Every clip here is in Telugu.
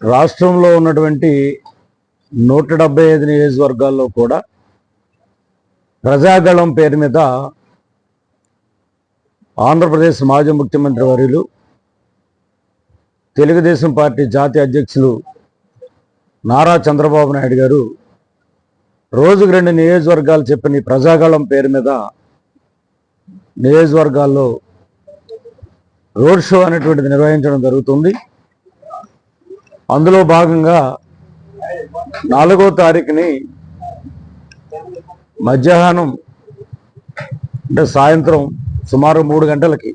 రాష్ట్రంలో ఉన్నటువంటి నూట డెబ్బై ఐదు నియోజకవర్గాల్లో కూడా ప్రజాగళం పేరు మీద ఆంధ్రప్రదేశ్ మాజీ ముఖ్యమంత్రి వర్యులు తెలుగుదేశం పార్టీ జాతీయ అధ్యక్షులు నారా చంద్రబాబు నాయుడు గారు రోజుకు రెండు నియోజకవర్గాలు చెప్పిన ప్రజాగళం పేరు మీద నియోజకవర్గాల్లో రోడ్ షో అనేటువంటిది నిర్వహించడం జరుగుతుంది. అందులో భాగంగా నాలుగో తారీఖుని మధ్యాహ్నం అంటే సాయంత్రం సుమారు మూడు గంటలకి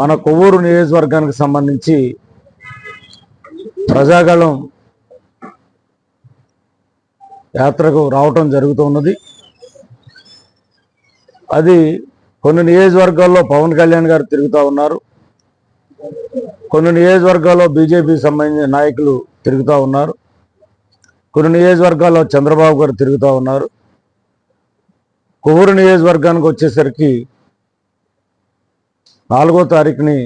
మన కొవ్వూరు నియోజకవర్గానికి సంబంధించి ప్రజాగళం యాత్రకు రావటం జరుగుతున్నది. అది కొన్ని నియోజకవర్గాల్లో పవన్ కళ్యాణ్ గారు తిరుగుతూ ఉన్నారు. కొన్ని నియోజకవర్గాల్లో బీజేపీ సంబంధించిన నాయకులు తిరుగుతూ ఉన్నారు. కొన్ని నియోజకవర్గాల్లో చంద్రబాబు గారు తిరుగుతూ ఉన్నారు. కొవ్వూరు నియోజకవర్గానికి వచ్చేసరికి నాలుగో తారీఖుని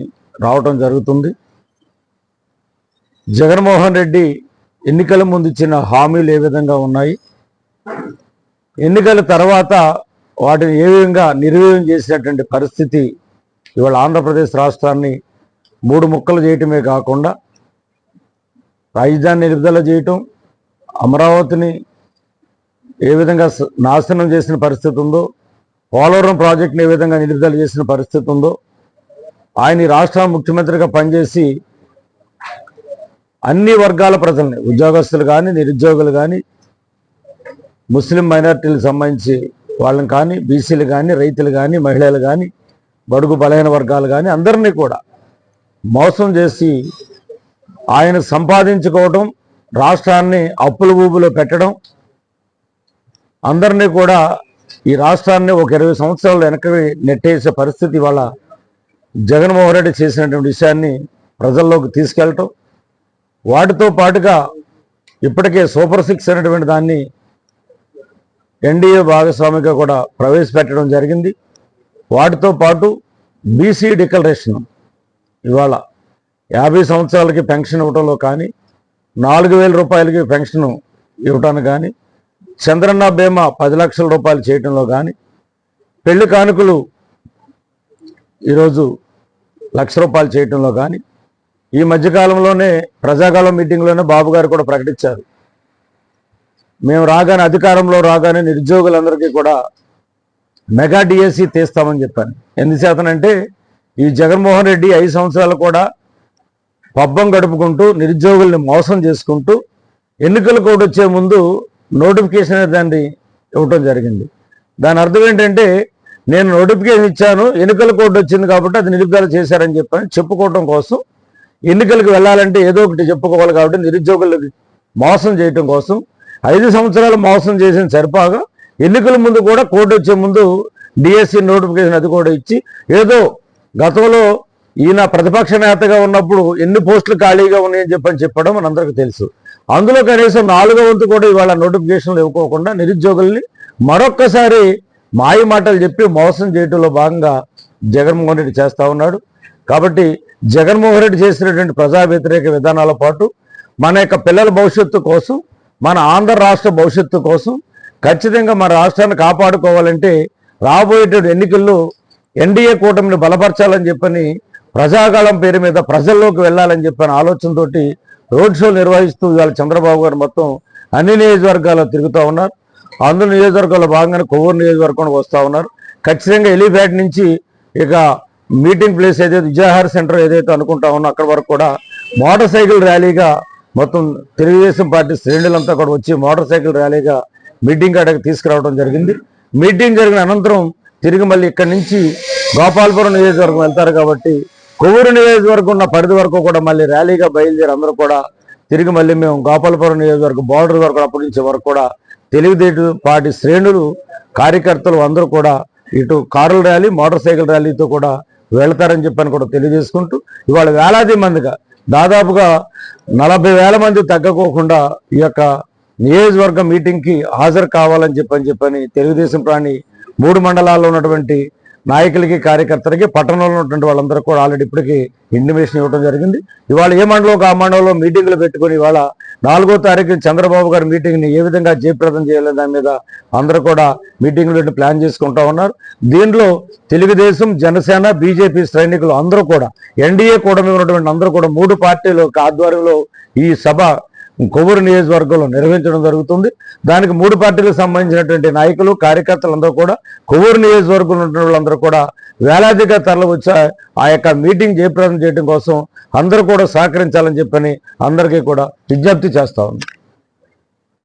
రావటం జరుగుతుంది. జగన్మోహన్ రెడ్డి ఎన్నికల ముందు ఇచ్చిన హామీలు ఏ విధంగా ఉన్నాయి? ఎన్నికల తర్వాత వాటిని ఏ విధంగా నిర్వీర్యం చేసినటువంటి పరిస్థితి ఇవాళ ఆంధ్రప్రదేశ్ రాష్ట్రాన్ని మూడు ముక్కలు చేయటమే కాకుండా రాజధాని నిలుపుదల చేయటం అమరావతిని ఏ విధంగా నాశనం చేసిన పరిస్థితి ఉందో పోలవరం ప్రాజెక్టుని ఏ విధంగా నిలుపుదల చేసిన పరిస్థితి ఉందో ఆయన రాష్ట్ర ముఖ్యమంత్రిగా పనిచేసి అన్ని వర్గాల ప్రజల్ని ఉద్యోగస్తులు కానీ నిరుద్యోగులు కానీ ముస్లిం మైనార్టీలకు సంబంధించి వాళ్ళని కానీ బీసీలు కానీ రైతులు కానీ మహిళలు కానీ బడుగు బలహీన వర్గాలు కానీ అందరినీ కూడా మోసం చేసి ఆయన సంపాదించుకోవటం రాష్ట్రాన్ని అప్పుల ఊబులో పెట్టడం. అందరినీ కూడా ఈ రాష్ట్రాన్ని ఒక ఇరవై సంవత్సరాలు వెనక్కి నెట్టేసే పరిస్థితి ఇవాళ జగన్మోహన్ రెడ్డి చేసినటువంటి విషయాన్ని ప్రజల్లోకి తీసుకెళ్ళటం. వాటితో పాటుగా ఇప్పటికే సూపర్ సిక్స్ అనేటువంటి దాన్ని ఎన్డీఏ భాగస్వామిగా కూడా ప్రవేశపెట్టడం జరిగింది. వాటితో పాటు బీసీ డిక్లరేషన్ ఇవాళ యాభై సంవత్సరాలకి పెన్షన్ ఇవ్వటంలో కానీ నాలుగు వేల రూపాయలకి పెన్షన్ ఇవ్వటానికి కానీ చంద్రన్న బీమా పది లక్షల రూపాయలు చేయటంలో కానీ పెళ్ళి కానుకలు ఈరోజు లక్ష రూపాయలు చేయటంలో కానీ ఈ మధ్యకాలంలోనే ప్రజాకాలం మీటింగ్లోనే బాబు గారు కూడా ప్రకటించారు. మేము రాగానే అధికారంలో రాగానే నిరుద్యోగులందరికీ కూడా మెగా డిఎస్సి తీస్తామని చెప్పాను. ఎందుచేతనంటే ఈ జగన్మోహన్ రెడ్డి ఐదు సంవత్సరాలు కూడా పబ్బం గడుపుకుంటూ నిరుద్యోగుల్ని మోసం చేసుకుంటూ ఎన్నికల కోడ్ వచ్చే ముందు నోటిఫికేషన్ అనేది దాన్ని ఇవ్వటం జరిగింది. దాని అర్థం ఏంటంటే నేను నోటిఫికేషన్ ఇచ్చాను ఎన్నికల కోడ్ వచ్చింది కాబట్టి అది నిరుద్యోగ చేశారని చెప్పని చెప్పుకోవటం కోసం ఎన్నికలకు వెళ్ళాలంటే ఏదో ఒకటి చెప్పుకోవాలి కాబట్టి నిరుద్యోగులకు మోసం చేయటం కోసం ఐదు సంవత్సరాలు మోసం చేసిన సరిపాగా ఎన్నికల ముందు కూడా కోర్టు వచ్చే ముందు డిఎస్సి నోటిఫికేషన్ అది కూడా ఇచ్చి ఏదో గతంలో ఈయన ప్రతిపక్ష నేతగా ఉన్నప్పుడు ఎన్ని పోస్టులు ఖాళీగా ఉన్నాయని చెప్పని చెప్పడం మనందరికీ తెలుసు. అందులో కనీసం నాలుగో వంతు కూడా ఇవాళ నోటిఫికేషన్లు ఇవ్వకోకుండా నిరుద్యోగుల్ని మరొక్కసారి మాయ మాటలు చెప్పి మోసం చేయటంలో భాగంగా జగన్మోహన్ రెడ్డి చేస్తూ ఉన్నాడు. కాబట్టి జగన్మోహన్ రెడ్డి చేసినటువంటి ప్రజా వ్యతిరేక విధానాల పాటు మన యొక్క పిల్లల భవిష్యత్తు కోసం మన ఆంధ్ర రాష్ట్ర భవిష్యత్తు కోసం ఖచ్చితంగా మన రాష్ట్రాన్ని కాపాడుకోవాలంటే రాబోయేటువంటి ఎన్నికల్లో ఎన్డీఏ కూటమిని బలపరచాలని చెప్పని ప్రజాగాళం పేరు మీద ప్రజల్లోకి వెళ్ళాలని చెప్పిన ఆలోచనతోటి రోడ్ షో నిర్వహిస్తూ ఇవాళ చంద్రబాబు గారు మొత్తం అన్ని నియోజకవర్గాల్లో తిరుగుతూ ఉన్నారు. అందులో నియోజకవర్గాల్లో భాగంగానే కొవ్వూరు నియోజకవర్గం వస్తూ ఉన్నారు. ఖచ్చితంగా ఎలిఫ్యాట్ నుంచి ఇక మీటింగ్ ప్లేస్ ఏదైతే విజయహార సెంటర్ ఏదైతే అనుకుంటా ఉన్నా అక్కడ వరకు కూడా మోటార్ సైకిల్ ర్యాలీగా మొత్తం తెలుగుదేశం పార్టీ శ్రేణులంతా కూడా వచ్చి మోటార్ సైకిల్ ర్యాలీగా మీటింగ్ కాడకి తీసుకురావడం జరిగింది. మీటింగ్ జరిగిన అనంతరం తిరిగి మళ్ళీ ఇక్కడి నుంచి గోపాలపురం నియోజకవర్గం వెళ్తారు కాబట్టి కొవ్వూరు నియోజకవర్గం ఉన్న పరిధి వరకు కూడా మళ్ళీ ర్యాలీగా బయలుదేరి అందరూ కూడా తిరిగి మళ్ళీ మేము గోపాలపురం నియోజకవర్గం బార్డర్ వరకు అప్పటి నుంచి వరకు కూడా తెలుగుదేశం పార్టీ శ్రేణులు కార్యకర్తలు అందరూ కూడా ఇటు కారుల ర్యాలీ మోటార్ సైకిల్ ర్యాలీతో కూడా వెళ్తారని చెప్పని కూడా తెలియజేసుకుంటూ ఇవాళ వేలాది మందిగా దాదాపుగా నలభై వేల మంది తగ్గకోకుండా ఈ యొక్క నియోజకవర్గం మీటింగ్కి హాజరు కావాలని చెప్పని చెప్పని తెలుగుదేశం ప్రాణి మూడు మండలాల్లో ఉన్నటువంటి నాయకులకి కార్యకర్తలకి పట్టణంలో ఉన్నటువంటి వాళ్ళందరూ కూడా ఆల్రెడీ ఇప్పటికీ ఇంటిమేషన్ ఇవ్వడం జరిగింది. ఇవాళ ఏ మండలం ఆ మండలంలో మీటింగ్లు పెట్టుకొని ఇవాళ నాలుగో తారీఖు చంద్రబాబు గారి మీటింగ్ని ఏ విధంగా జయప్రదం చేయాలి దాని మీద అందరూ కూడా మీటింగ్లు ప్లాన్ చేసుకుంటా ఉన్నారు. దీనిలో తెలుగుదేశం జనసేన బీజేపీ సైనికులు అందరూ కూడా ఎన్డీఏ కూటమి ఉన్నటువంటి అందరూ కూడా మూడు పార్టీల ఆధ్వర్యంలో ఈ సభ కొవ్వూరు నియోజకవర్గంలో నిర్వహించడం జరుగుతుంది. దానికి మూడు పార్టీలకు సంబంధించినటువంటి నాయకులు కార్యకర్తలందరూ కూడా కొవ్వూరు నియోజకవర్గంలో ఉన్న వాళ్ళందరూ కూడా వేలాదిగా తరలి వచ్చే ఆ యొక్క మీటింగ్ జయప్రదం చేయడం కోసం అందరూ కూడా సహకరించాలని చెప్పని అందరికీ కూడా విజ్ఞప్తి చేస్తా ఉంది